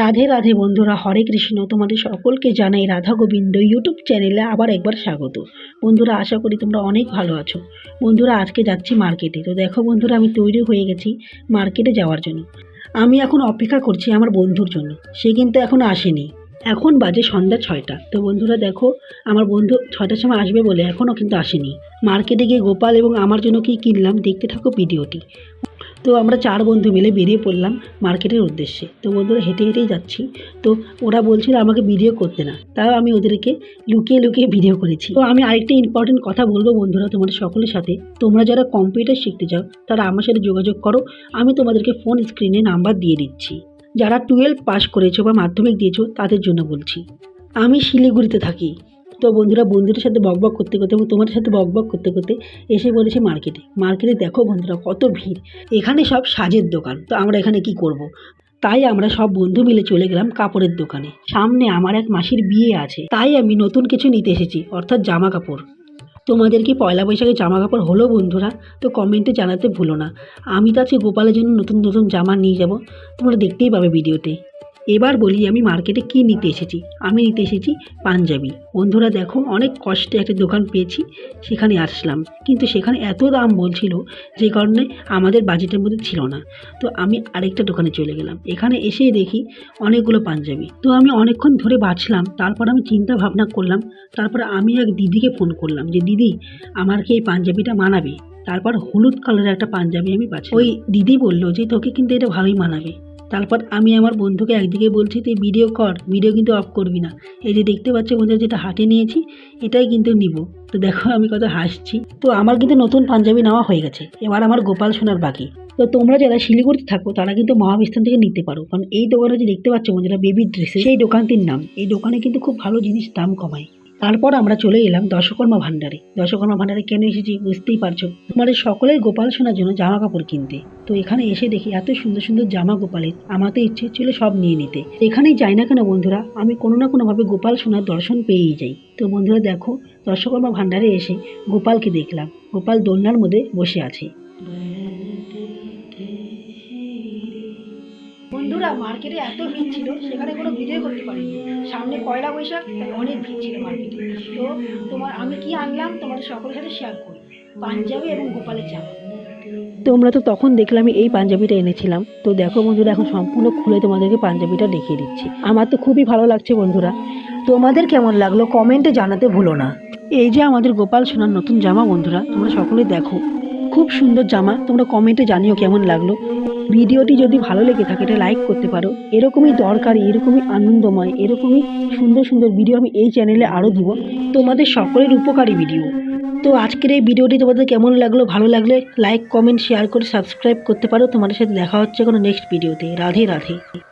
রাধে রাধে বন্ধুরা, হরে কৃষ্ণ। তোমাদের সকলকে জানাই রাধা গোবিন্দ ইউটিউব চ্যানেলে আবার একবার স্বাগত। বন্ধুরা, আশা করি তোমরা অনেক ভালো আছো। বন্ধুরা, আজকে যাচ্ছি মার্কেটে। তো দেখো বন্ধুরা, আমি তৈরি হয়ে গেছি মার্কেটে যাওয়ার জন্য। আমি এখন অপেক্ষা করছি আমার বন্ধুর জন্য। সে কিন্তু এখনও আসেনি। এখন বাজে সন্ধ্যা ছয়টা। তো বন্ধুরা, দেখো, আমার বন্ধু ছয়টার সময় আসবে বলে এখনও কিন্তু আসেনি। মার্কেটে গিয়ে গোপাল এবং আমার জন্য কি কিনলাম, দেখতে থাকো ভিডিওটি। তো আমরা চার বন্ধু মিলে বেরিয়ে পড়লাম মার্কেটের উদ্দেশ্যে। তো বন্ধুরা, হেঁটে হেঁটেই যাচ্ছি। তো ওরা বলছিল আমাকে ভিডিও করতে না। তাও আমি ওদেরকে লুকিয়ে লুকিয়ে ভিডিও করেছি। তো আমি আরেকটা ইম্পর্টেন্ট কথা বলব বন্ধুরা তোমাদের সকলের সাথে। তোমরা যারা কম্পিউটার শিখতে চাও, তারা আমার সাথে যোগাযোগ করো। আমি তোমাদেরকে ফোন স্ক্রিনে নাম্বার দিয়ে দিচ্ছি। যারা টুয়েলভ পাস করেছ বা মাধ্যমিক দিয়েছ, তাদের জন্য বলছি। আমি শিলিগুড়িতে থাকি। তো বন্ধুরা, বন্ধুদের সাথে বকবক করতে করতে এবং তোমাদের সাথে বকবক করতে করতে এসে বলেছি মার্কেটে। মার্কেটে দেখো বন্ধুরা, কত ভিড়। এখানে সব সাজের দোকান, তো আমরা এখানে কি করব। তাই আমরা সব বন্ধু মিলে চলে গেলাম কাপড়ের দোকানে। সামনে আমার এক মাসির বিয়ে আছে, তাই আমি নতুন কিছু নিতে এসেছি, অর্থাৎ জামা কাপড়। তোমাদের কি পয়লা বৈশাখে জামা কাপড় হলো বন্ধুরা? তো কমেন্টে জানাতে ভুলো না। আমি তো আজকে গোপালের জন্য নতুন নতুন জামা নিয়ে যাব, তোমরা দেখতেই পাবে ভিডিওতে এবার বলি আমি মার্কেটে কি নিতে এসেছি। আমি নিতে এসেছি পাঞ্জাবি। বন্ধুরা দেখো, অনেক কষ্টে একটা দোকান পেয়েছি, সেখানে আসলাম। কিন্তু সেখানে এত দাম বলছিল যে কারণে আমাদের বাজেটের মধ্যে ছিল না। তো আমি আরেকটা দোকানে চলে গেলাম। এখানে এসে দেখি অনেকগুলো পাঞ্জাবি। তো আমি অনেকক্ষণ ধরে বাছলাম তারপর আমি চিন্তা ভাবনা করলাম, তারপর আমি এক দিদিকে ফোন করলাম যে, দিদি, আমার কি এই পাঞ্জাবিটা মানাবে? তারপর হলুদ কালারের একটা পাঞ্জাবি আমি বাছি ওই দিদি বলল যে, তোকে কিন্তু এটা ভালোই মানাবে। তারপর আমি আমার বন্ধুকে একদিকে বলছি, তুই ভিডিও কর ভিডিও কিন্তু অফ করবি না। এই যে দেখতে পাচ্ছ বন্ধু যেটা হাতে নিয়েছি, এটাই কিন্তু নিব। তো দেখো আমি কত হাসছি। তো আমার কিন্তু নতুন পাঞ্জাবি নেওয়া হয়ে গেছে। এবার আমার গোপাল সোনার বাকি। তো তোমরা যারা শিলিগুড়িতে থাকো, তারা কিন্তু মহাবিস্তান থেকে নিতে পারো। কারণ এই দোকানে যে দেখতে পাচ্ছ বন্ধুরা বেবি ড্রেস সেই দোকানটির নাম। এই দোকানে কিন্তু খুব ভালো জিনিস দাম কমায়। তারপর আমরা চলে এলাম দশকর্মা ভাণ্ডারে। দশকর্মা ভাণ্ডারে কেন এসেছি বুঝতেই পারছ? তোমাদের সকলের গোপাল সোনার জন্য জামা কাপড় কিনতে। তো এখানে এসে দেখি এত সুন্দর সুন্দর জামা গোপালের আমার তো ইচ্ছে ছিল সব নিয়ে নিতে। এখানেই যাই না কেন বন্ধুরা, আমি কোনো না কোনোভাবে গোপাল সোনার দর্শন পেয়েই যাই। তো বন্ধুরা দেখো দর্শকর্মা ভাণ্ডারে এসে গোপালকে দেখলাম। গোপাল দোলনার মধ্যে বসে আছে। বন্ধুরা মার্কেটে এত ভিড় ছিল, সেখানে কোনো ভিডিও করতে পারিনি। সামনে পয়লা বৈশাখ, তাই অনেক ভিড় ছিল মার্কেটে তো তোমার, আমি কি আনলাম? তোমাদের সকলের সাথে শেয়ার করি। পাঞ্জাবি এবং গোপালের জামা। তোমরা তো তখন দেখলাম এই পাঞ্জাবিটা এনেছিলাম। তো দেখো বন্ধুরা, এখন সম্পূর্ণ খুলে তোমাদেরকে পাঞ্জাবিটা দেখিয়ে দিচ্ছি। আমার তো খুবই ভালো লাগছে বন্ধুরা। তোমাদের কেমন লাগল কমেন্টে জানাতে ভুলো না। এই যে আমাদের গোপাল সোনার নতুন জামা বন্ধুরা, তোমরা সকলে দেখো। খুব সুন্দর জামা, তোমরা কমেন্টে জানিও কেমন লাগল। ভিডিওটি যদি ভালো লেগে থাকে, এটা লাইক করতে পারো। এরকমই দরকারি, এরকমই আনন্দময়, এরকমই সুন্দর সুন্দর ভিডিও আমি এই চ্যানেলে আরও দিব। তোমাদের সকলের উপকারী ভিডিও তো আজকের এই ভিডিওটি তোমাদের কেমন লাগল, ভালো লাগলে লাইক কমেন্ট শেয়ার করে সাবস্ক্রাইব করতে পারো। তোমাদের সাথে দেখা হচ্ছে কোনো নেক্সট ভিডিওতে রাধে রাধে।